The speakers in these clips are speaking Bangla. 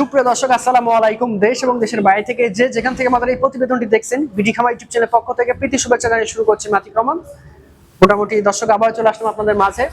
সুপ্রিয় দর্শক, আসসালামু আলাইকুম। দেশ এবং দেশের বাইরে থেকে যে যেখান থেকে আমাদের এই প্রতিবেদনটি দেখছেন, বিডি খামা ইউটিউব চ্যানেলের পক্ষ থেকে প্রীতি শুভেচ্ছা জানিয়ে শুরু করছি মাতিক্রমণ। মোটামুটি দর্শক আবার চলে আসলাম আপনাদের মাঝে।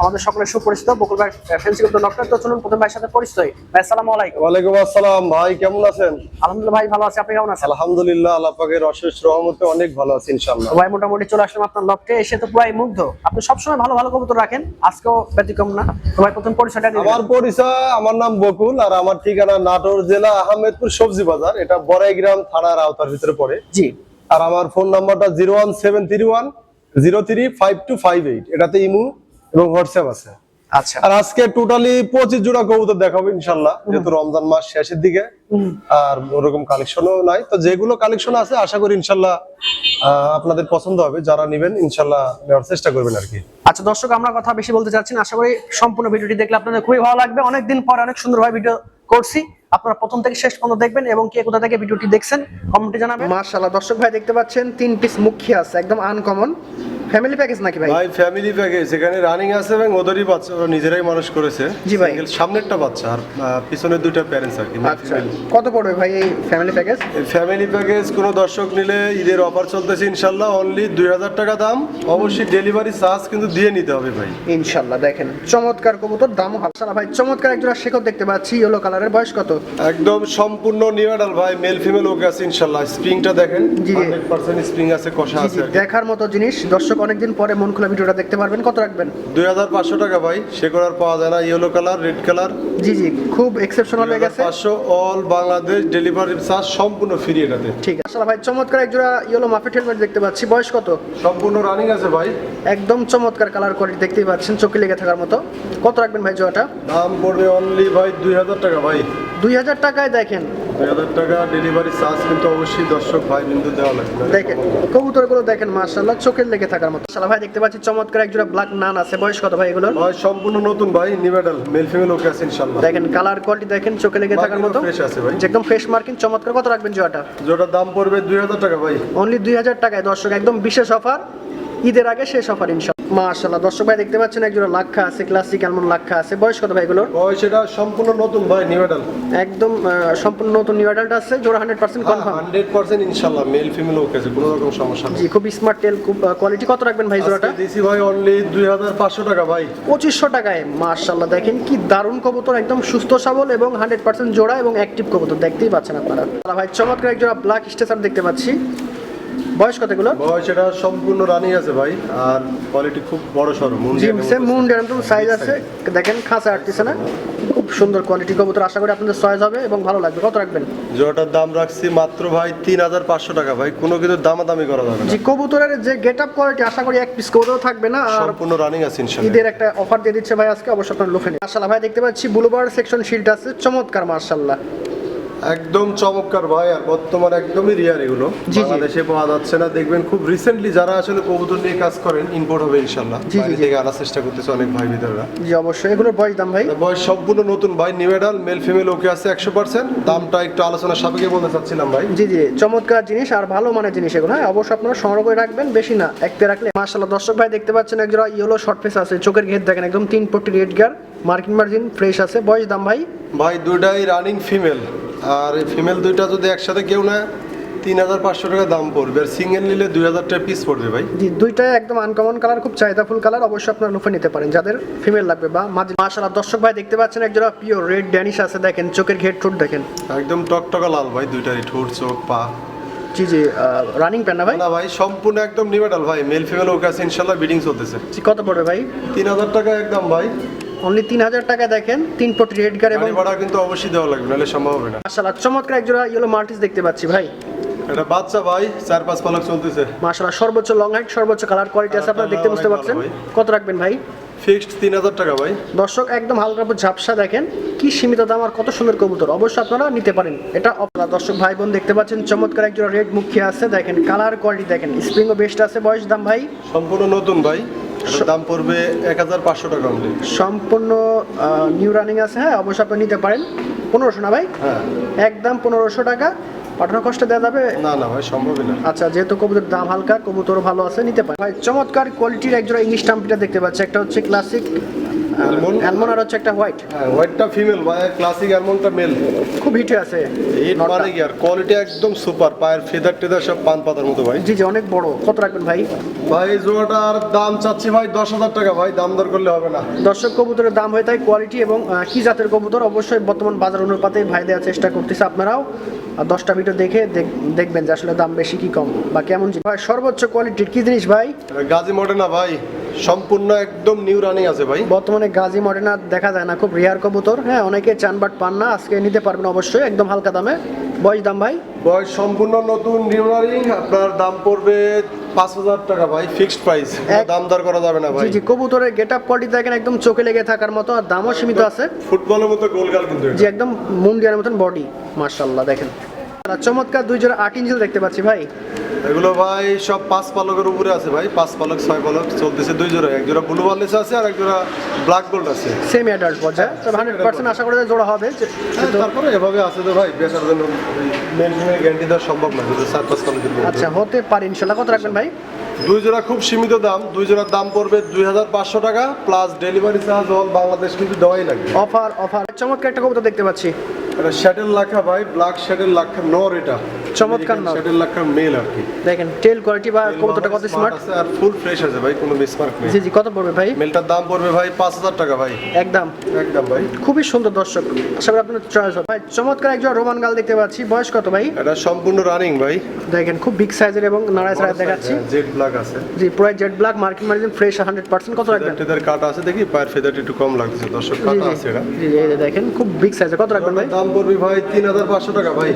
আমাদের সকলের সুপরিচিত বকুল ভাই ফেন্সি কিন্তু ডক্টর তো চলুন প্রথম ভাইয়ের সাথে পরিচিত ভাই আসসালামু আলাইকুম। ওয়ালাইকুম আসসালাম ভাই কেমন আছেন? আলহামদুলিল্লাহ ভাই ভালো আছি। আপনি কেমন আছেন? আলহামদুলিল্লাহ আল্লাহ পাকের অশেষ রহমতে অনেক ভালো আছি ইনশাআল্লাহ। ভাই মোটামুটি চলে আসলাম আপনার লফটে এসে তো পুরাই মুগ্ধ। আপনি সবসময় ভালো ভালো কবুতর রাখেন। আজকেও ব্যতিক্রম না। তো ভাই প্রথম পরিচয়টা দিয়ে আমার পরিচয় আমার নাম বকুল আর আমার ঠিকানা নাটোর জেলা আহমেদপুর সবজি বাজার। এটা বড়াইগ্রাম থানার আওতার ভিতরে পড়ে। জি। আর আমার ফোন নাম্বারটা zero one seven three one zero three five two five eight. এটাতে ইমু এবং হোয়াটসঅ্যাপ আছে। আচ্ছা। আর আজকে টোটালি পঁচিশ জোড়া কবুতর দেখাবো ইনশাল্লাহ যেহেতু রমজান মাস শেষের দিকে। আর ওরকম কালেকশনও নাই। তো যেগুলো কালেকশন আছে আশা করি ইনশাল্লাহ আপনাদের পছন্দ হবে। যারা নেবেন ইনশাল্লাহ নেওয়ার চেষ্টা করবেন আর কি। আচ্ছা দর্শক আমরা কথা বেশি বলতে চাচ্ছি না। আশা করি সম্পূর্ণ ভিডিওটি দেখলে আপনাদের খুবই ভালো লাগবে। অনেকদিন পর অনেক সুন্দরভাবে ভিডিও করছি। আপনারা প্রথম থেকে শেষ পর্যন্ত দেখবেন এবং কে কোথা থেকে ভিডিওটি দেখছেন, কমেন্টে জানাবেন। মাশাআল্লাহ, দর্শক ভাই দেখতে পাচ্ছেন, তিন পিস মুখী আছে, একদম আনকমন ফ্যামিলি প্যাকেজ নাকি ভাই? ভাই ফ্যামিলি প্যাকেজ এখানে রানিং আছে এবং ওদেরই বাচ্চা ওরা নিজেরাই মানুষ করেছে। জি ভাই। সামনেরটা বাচ্চা আর পিছনের দুইটা প্যারেন্টস আর কি আচ্ছা। কত পড়বে ভাই এই ফ্যামিলি প্যাকেজ ফ্যামিলি প্যাকেজ কোনো দর্শক নিলে ঈদের অফার চলতেছে ইনশাল্লাহ অনলি দুই হাজার টাকা দাম। অবশ্যই ডেলিভারি চার্জ কিন্তু দিয়ে নিতে হবে ভাই। ইনশাআল্লাহ দেখেন। চমৎকার কবুতর দামও ভালো ভাই। চমৎকার একজোড়া শেকড় দেখতে পাচ্ছি ইয়েলো কালারের বয়স কত? একদম সম্পূর্ণ নিউ অ্যাডাল ভাই মেল ফিমেল ওকে আছে ইনশাল্লাহ। স্প্রিংটা দেখেন জি। স্প্রিং আছে কষা আছে দেখার মতো জিনিস। দর্শক অনেকদিন পরে মন খোলা ভিডিওটা দেখতে পারবেন। কত রাখবেন? দুই হাজার পাঁচশো টাকা ভাই। সে আর পাওয়া যায় না। Yellow colour red colour. জি জি খুব এক্সেপশনাল হয়ে গেছে। পাঁচশো অল বাংলাদেশ ডেলিভারি চার্জ সম্পূর্ণ ফ্রি এটাতে। ঠিক আছে ভাই চমৎকার এক জোড়া ইয়েলো মাফেট হেলমেট দেখতে পাচ্ছি। বয়স কত? সম্পূর্ণ রানিং আছে ভাই। একদম চমৎকার কালার কোয়ালিটি দেখতেই পাচ্ছেন চোখে লেগে থাকার মতো। কত রাখবেন ভাই জোড়াটা? দাম পড়বে অনলি ভাই দুই হাজার টাকা ভাই। দুই হাজার টাকায় দেখেন। দুই হাজার টাকা ডেলিভারি চার্জ কিন্তু অবশ্যই দর্শক ভাই বিন্দু দেওয়া লাগবে। দেখেন কবুতরগুলো দেখেন মার্শাল্লাহ চোখের লেগে থাকার মতো। সালা ভাই দেখতে পাচ্ছি চমৎকার একজোড়া ব্ল্যাক নান আছে। বয়স কত ভাই এগুলোর? ভাই সম্পূর্ণ নতুন ভাই নিবেডাল মেল ফিমেল ওকে আছে ইনশাল্লাহ দেখেন কালার কোয়ালিটি দেখেন চোখে লেগে থাকার মতো। ফ্রেশ আছে ভাই। একদম ফ্রেশ মার্কিং চমৎকার। কত রাখবেন জোড়াটা? যেটার দাম পড়বে দুই হাজার টাকা ভাই। অনলি দুই হাজার টাকায় দর্শক একদম বিশেষ অফার ঈদের আগে শেষ অফার ইনশাল্লাহ মার্শাল্লাহ দর্শক ভাই দেখতে পাচ্ছেন একজোড়া লাক্ষা আছে ক্লাসিক এমন লাক্ষা আছে। বয়স কত ভাই এগুলোর? বয়স এটা সম্পূর্ণ নতুন ভাই নিবেডাল একদম সম্পূর্ণ নতুন নিউ অ্যাডাল্ট আছে জোড়া hundred percent confirm hundred percent ইনশাল্লাহ মেল ফিমেল ওকে আছে কোনো রকম সমস্যা নেই। জি খুব স্মার্ট টেল খুব কোয়ালিটি কত রাখবেন ভাই জোড়াটা? দিছি ভাই অনলি দুই হাজার পাঁচশো টাকা ভাই। পঁচিশশো টাকায় মার্শাল্লাহ দেখেন কি দারুণ কবুতর একদম সুস্থ সবল এবং হান্ড্রেড পার্সেন্ট জোড়া এবং অ্যাক্টিভ কবুতর দেখতেই পাচ্ছেন আপনারা। ভাই চমৎকার একজোড়া ব্ল্যাক স্টেসার দেখতে পাচ্ছি। বয়স কতগুলো বয়স এটা সম্পূর্ণ রানিং আছে ভাই আর কোয়ালিটি খুব বড় মুন্ডি জি সেম মুন সাইজ আছে। দেখেন খাঁচা আটতেছে না? খুব সুন্দর কোয়ালিটি কবুতর। আশা করি আপনাদের সয়েজ হবে এবং ভালো লাগবে। কত রাখবেন? জোড়াটার দাম রাখছি মাত্র ভাই তিন হাজার পাঁচশো টাকা। ভাই কোনো কিন্তু দামাদামি করা যাবে না। জি কবুতরের যে গেট আপ কোয়ালিটি আশা করি এক পিস কবুতর থাকবে না। আর সম্পূর্ণ রানিং আছে ঈদের একটা অফার দিয়ে দিচ্ছে ভাই আজকে। অবশ্যই আপনার লোফে নিন মার্শাল্লাহ ভাই দেখতে পাচ্ছি ব্লুবার সেকশন শিল্ড আছে। চমৎকার মার্শাল্লাহ একদম চমৎকার ভাই আর বর্তমান একদমই রিয়ার এগুলো। বাংলাদেশে পাওয়া যাচ্ছে না। দেখবেন খুব রিসেন্টলি যারা আসলে কবুতর নিয়ে কাজ করেন ইম্পোর্ট হবে ইনশাল্লাহ। বাইরে। থেকে আনার চেষ্টা করতেছে অনেক ভাই বিদাররা জি অবশ্যই। এগুলোর বয়স দাম ভাই? বয়স সম্পূর্ণ নতুন ভাই নিউএডাল মেল ফিমেল ওকে আছে একশো পার্সেন্ট দামটা একটু আলোচনা সাপেক্ষে বলতে চাচ্ছিলাম ভাই। জি জি। চমৎকার জিনিস আর ভালো মানের জিনিস এগুলো হ্যাঁ? অবশ্যই আপনারা সংগ্রহ করে রাখবেন বেশি না একতে রাখলে। মার্শাল্লাহ দর্শক ভাই দেখতে পাচ্ছেন একজোড়া ইয়েলো শর্ট ফেস আছে। চোখের ঘের দেখেন একদম তিন পট্টি রেড গিয়ার মার্কিন মার্জিন ফ্রেশ আছে। বয়স দাম ভাই? ভাই দুইটাই রানিং ফিমেল আর ফিমেল দুইটা যদি একসাথে কেউ নেয় তিন হাজার পাঁচশো টাকা দাম পড়বে। আর সিঙ্গেল নিলে দুই হাজার টাকা পিস পড়বে ভাই। জি দুইটাই একদম আনকমন কালার খুব চাহিদাফুল কালার অবশ্যই আপনারা লুফে নিতে পারেন। যাদের ফিমেল লাগবে বা মাঝে মার্শাল্লাহ দর্শক ভাই দেখতে পাচ্ছেন একজোড়া পিওর রেড ড্যানিশ আছে দেখেন চোখের ঘের ঠোঁট দেখেন। একদম টকটকা লাল ভাই দুইটারই ঠোঁট চোখ পা। জি জি রানিং প্যান না ভাই? না ভাই সম্পূর্ণ একদম নিউএডাল ভাই মেল ফিমেল ওকে আছে ইনশাল্লাহ বিডিং চলতেছে। জি, কত পড়বে ভাই? তিন হাজার টাকা একদম ভাই। অনলি তিন হাজার টাকা দেখেন তিন পটি রেড গার এবং ভাড়া কিন্তু অবশ্যই দেওয়া লাগবে নাহলে সম্ভব হবে না। মার্শাল্লাহ চমৎকার একজোড়া ইয়েলো মাল্টিস দেখতে পাচ্ছি ভাই। এটা বাচ্চা ভাই চার পাঁচ পালক চলতেছে। মার্শাল্লাহ সর্বোচ্চ লং হাইট সর্বোচ্চ কালার কোয়ালিটি আছে আপনারা দেখতে বুঝতে পারছেন। কত রাখবেন ভাই? ফিক্সড তিন হাজার টাকা ভাই। দর্শক একদম হালকা উপর ঝাপসা দেখেন কি সীমিত দাম আর কত সুন্দর কবুতর। অবশ্যই আপনারা নিতে পারেন। এটা আপনারা দর্শক ভাই বোন দেখতে পাচ্ছেন চমৎকার একজোড়া রেড মুখী আছে দেখেন কালার কোয়ালিটি দেখেন স্প্রিংও বেস্ট আছে বয়স দাম ভাই। সম্পূর্ণ নতুন ভাই। দাম পড়বে এক হাজার পাঁচশো টাকা অনলি। সম্পূর্ণ নিউ রানিং আছে হ্যাঁ অবশ্যই আপনি নিতে পারেন। পনেরোশো না ভাই? হ্যাঁ। একদম পনেরোশো টাকা। পাঠানো কষ্ট দেওয়া যাবে? না না ভাই সম্ভবই না। আচ্ছা যেহেতু কবুতর দাম হালকা কবুতর ভালো আছে নিতে পারে ভাই চমৎকার কোয়ালিটির একজোড়া ইংলিশ টাম্পিটা দেখতে পাচ্ছি। একটা হচ্ছে ক্লাসিক অ্যালমন্ড অ্যালমন্ড আর হচ্ছে একটা হোয়াইট হ্যাঁ হোয়াইটটা ফিমেল ভাই ক্লাসিক অ্যালমন্ডটা মেল খুব হিটে আছে হিট। মানে কি আর কোয়ালিটি একদম সুপার পায়ের ফেদার টেদার সব পান পাতার মতো ভাই। জি জি অনেক বড়। কত রাখবেন ভাই? ভাই জোড়াটার দাম চাচ্ছি ভাই দশ হাজার টাকা ভাই দাম দর করলে হবে না। দর্শক কবুতরের দাম হয়ে থাকে কোয়ালিটি এবং কি জাতের কবুতর? অবশ্যই বর্তমান বাজার অনুপাতে ভাই দেওয়ার চেষ্টা করতেছে আপনারাও। আর দশটা ভিডিও দেখে দেখ- দেখবেন যে আসলে দাম বেশি কি কম বা কেমন। ভাই সর্বোচ্চ কোয়ালিটির কি জিনিস ভাই? গাজী মডেনা ভাই। সম্পূর্ণ একদম নিউ রানিং আছে ভাই। বর্তমানে গাজী মডেনা দেখা যায় না খুব রেয়ার কবুতর। হ্যাঁ অনেকে চান বাট পান না আজকে নিতে পারবেন অবশ্যই একদম হালকা দামে। বয়স দাম ভাই? বয়স সম্পূর্ণ নতুন নিউ রানিং আপনার দাম পড়বে পাঁচ হাজার টাকা ভাই ফিক্সড প্রাইস দাম দর করা যাবে না ভাই। জি জি কবুতরের গেট আপ কোয়ালিটি দেখেন একদম চোখে লেগে থাকার মতো আর দামও সীমিত আছে। ফুটবলের মতো গোলগাল কিন্তু এটা। যে একদম মুন্ডিয়ার মতন বডি মার্শাল্লাহ দেখেন। চমৎকার দুই জোড়া আট ইঞ্চিল দেখতে পাচ্ছি ভাই। এগুলো ভাই সব পাঁচ পালকের উপরে আছে ভাই। পাঁচ পালক ছয় পালক চলতেছে দুই জোড়া এক জোড়া ব্লু বার্লেস আছে আর এক জোড়া ব্ল্যাক গোল্ড আছে। সেমি অ্যাডাল্ট পর্যায়ে তবে হান্ড্রেড পার্সেন্ট আশা করে জোড়া হবে। হ্যাঁ, তারপরে এভাবে আছে তো ভাই বেচার জন্য মেনটেনের গ্যারান্টি দেওয়া সম্ভব না যদি চার পাঁচ পালকের। আচ্ছা হতে পারে ইনশাল্লাহ। কত রাখবেন ভাই? দুই জোড়া খুব সীমিত দাম দুই জোড়ার দাম পড়বে দুই হাজার পাঁচশো টাকা plus delivery charge all Bangladesh কিন্তু দেওয়াই লাগবে। অফার অফার চমৎকার একটা কবিতা দেখতে পাচ্ছি। এটা শ্যাটেল লাখা ভাই ব্ল্যাক শ্যাটেল লাখা নর এটা। চমৎকার নর। শ্যাটেল লাখা মেল আর কি। দেখেন টেল কোয়ালিটি বা কবুতরটা কত স্মার্ট আর ফুল ফ্রেশ আছে ভাই কোনো মিসমার্ক নেই। জি জি কত পড়বে ভাই? মেলটার দাম পড়বে ভাই পাঁচ হাজার টাকা ভাই। একদম। একদম ভাই। খুবই সুন্দর দর্শক। আশা করি আপনার চয়েস হবে। ভাই চমৎকার একজন রোমান গাল দেখতে পাচ্ছি। বয়স কত ভাই? এটা সম্পূর্ণ রানিং ভাই। দেখেন খুব বিগ সাইজের এবং নাড়ায় ছাড়ায় দেখাচ্ছি। জেড ব্ল্যাক আছে। জি পুরো jet black marking margin fresh hundred percent কত রাখবেন? ফেদার কাটা আছে দেখি পায়ের ফেদারটা একটু কম লাগছে দর্শক কাটা আছে এটা। জি জি, দেখেন খুব বিগ সাইজের কত রাখবেন ভাই? দাম পড়বে ভাই তিন হাজার পাঁচশো টাকা ভাই।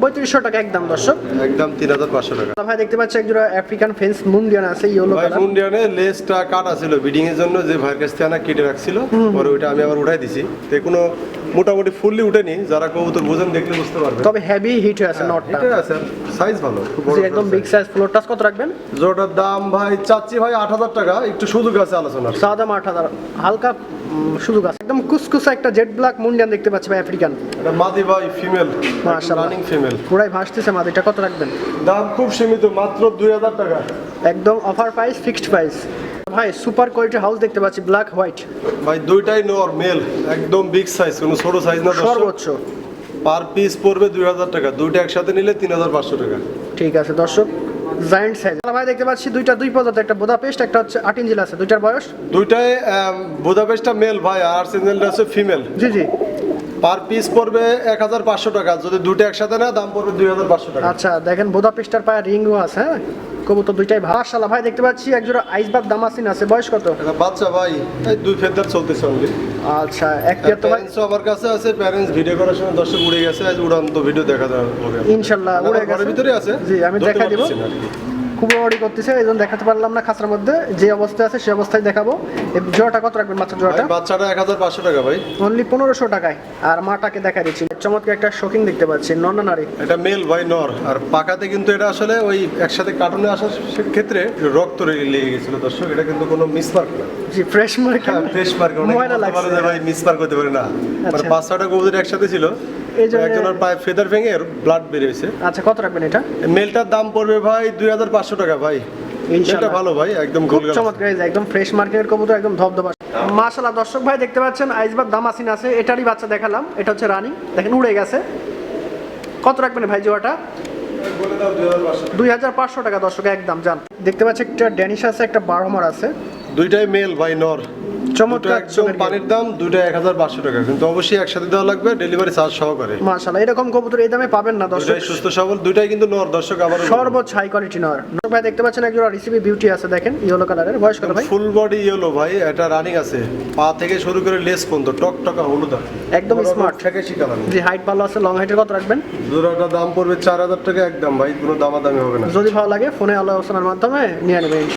পঁয়ত্রিশশো টাকা একদম দর্শক। একদম তিন হাজার পাঁচশো টাকা। ভাই দেখতে পাচ্ছি একজোড়া আফ্রিকান ফেন্স মুন্ডিয়ান আছে ইয়েলো ভাই মুন্ডিয়ানে লেসটা কাটা ছিল। বিডিং এর জন্য যে ভাইয়ের কাছ থেকে আনা কেটে রাখছিল পরে ওইটা আমি আবার উঠাই দিছি। তে কোনো মোটামুটি ফুললি উঠেনি যারা কবুতর বোঝেন দেখলে বুঝতে পারবে তবে হেভি হিট হয়ে আছে নটটা এটা আছে সাইজ ভালো খুব একদম বিগ সাইজ ফ্লোর টাচ কত রাখবেন? জোটার দাম ভাই চাচ্ছি ভাই আট হাজার টাকা একটু সুযোগ আছে আলোচনা সাদা আট হাজার হালকা উম, সুযোগ আছে। একদম কুসকুসা একটা জেড ব্ল্যাক মুন্ডিয়ান দেখতে পাচ্ছি ভাই আফ্রিকান এটা মাদি ভাই ফিমেল মাশাআল্লাহ। রানিং ফিমেল পুরাই ভাসতেছে মাদিটা কত রাখবেন? দাম খুব সীমিত মাত্র দুই হাজার টাকা। একদম অফার প্রাইস ফিক্সড প্রাইস ভাই সুপার কোয়ালিটি হাউস দেখতে পাচ্ছি ব্ল্যাক হোয়াইট ভাই দুইটাই নর মেল একদম বিগ সাইজ কোনো ছোট সাইজ না সর্বোচ্চ। পার পিস পড়বে দুই হাজার টাকা দুইটা একসাথে নিলে তিন হাজার পাঁচশো টাকা। ঠিক আছে দর্শক জায়েন্ট সাইজ ভাই দেখতে পাচ্ছি দুইটা দুই প্রজাতির একটা বোদাপেস্ট একটা হচ্ছে আট ইঞ্চিল আছে দুইটার বয়স? দুইটাই বোদাপেস্টটা মেল ভাই আর সিজনটা হচ্ছে ফিমেল জি জি। পার পিস পড়বে এক হাজার পাঁচশো টাকা যদি দুইটা একসাথে না দাম পড়বে দুই হাজার পাঁচশো টাকা। আচ্ছা দেখেন বোদাপেস্টার পায়ে রিংও আছে হ্যাঁ? কবুতর দুইটাই ভাষালা ভাই দেখতে পাচ্ছি একজোড়া আইসবাগ দামাসিন আছে। বয়স কত? এটা বাচ্চা ভাই এই দুই ফেদার চলতেছে অনলি আচ্ছা এক পেয়ার তো ভাই? সবার কাছে আছে প্যারেন্টস ভিডিও করার সময় দর্শক উড়ে গেছে আজ উড়ান্ত ভিডিও দেখা যাবে ইনশাল্লাহ উড়ে গেছে। ভিতরে আছে জি আমি দেখা দিব। পারতেছি না আর কি। খুব বড়ি করতেছে এই জন্য দেখাতে পারলাম না খাঁচার মধ্যে। যে অবস্থায় আছে সেই অবস্থায় দেখাবো। এই জোড়াটা কত রাখবেন বাচ্চা জোড়াটা? বাচ্চাটা এক হাজার পাঁচশো টাকা ভাই। অনলি পনেরোশো টাকায়। আর মাটাকে দেখা দিচ্ছি। চমৎকার একটা শোকিং দেখতে পাচ্ছি নন্না নারী? এটা মেল ভাই নর। আর পাকাতে কিন্তু এটা আসলে ওই একসাথে কার্টুনে আসার ক্ষেত্রে রক্ত লেগে গেছিল দর্শক। এটা কিন্তু কোনো মিসমার্ক না। জি ফ্রেশ মার্ক ফ্রেশ মার্ক অনেক ভাই মিসমার্ক হতে পারে না। মানে আচ্ছা। পাঁচ ছটা কবুতর একসাথে ছিল। এই জন্য- একজনের পায়ে ফেদার ভেঙে ব্লাড বেরিয়েছে আচ্ছা কত রাখবেন এটা? মেলটার দাম পড়বে ভাই দুই হাজার পাঁচশো টাকা ভাই। এটা ভালো ভাই একদম খুব চমৎকার একদম ফ্রেশ মার্কেটের কবুতর একদম ধবধবা। মাশাআল্লাহ দর্শক ভাই দেখতে পাচ্ছেন আইসবাগ দামাসিন আছে এটারই বাচ্চা দেখালাম এটা হচ্ছে রানী। দেখেন উড়ে গেছে। কত রাখবেন ভাই জোয়াটা? দুই হাজার পাঁচশো টাকা দর্শক একদম জান। দেখতে পাচ্ছি একটা ড্যানিশ আছে একটা বারহমার আছে। দুইটাই মেল ভাই নর। চমৎকার দুটো পানির দাম দুইটা এক হাজার পাঁচশো টাকা। কিন্তু অবশ্যই একসাথে দেওয়া লাগবে ডেলিভারি চার্জ সহকারে। মাশাআল্লাহ এরকম কবুতর এই দামে পাবেন না দর্শক। সুস্থ সবল দুইটাই কিন্তু নর দর্শক আবার সর্বোচ্চ হাই কোয়ালিটি নর। ভাই দেখতে পাচ্ছেন একজন রিসিভি বিউটি আছে দেখেন ইয়েলো কালারের বয়স কত ভাই? ফুল বডি ইয়েলো ভাই এটা রানিং আছে। পা থেকে শুরু করে লেস পর্যন্ত টক টকা হলুদ আছে। একদম smart। থেকে শিখালাম জি হাইট ভালো আছে লং হাইটের কত রাখবেন? জোড়াটা দাম পড়বে চার হাজার টাকা একদম ভাই কোনো দামাদামি হবে না। যদি ভালো লাগে ফোনে আলোচনার মাধ্যমে নিয়ে নেবেন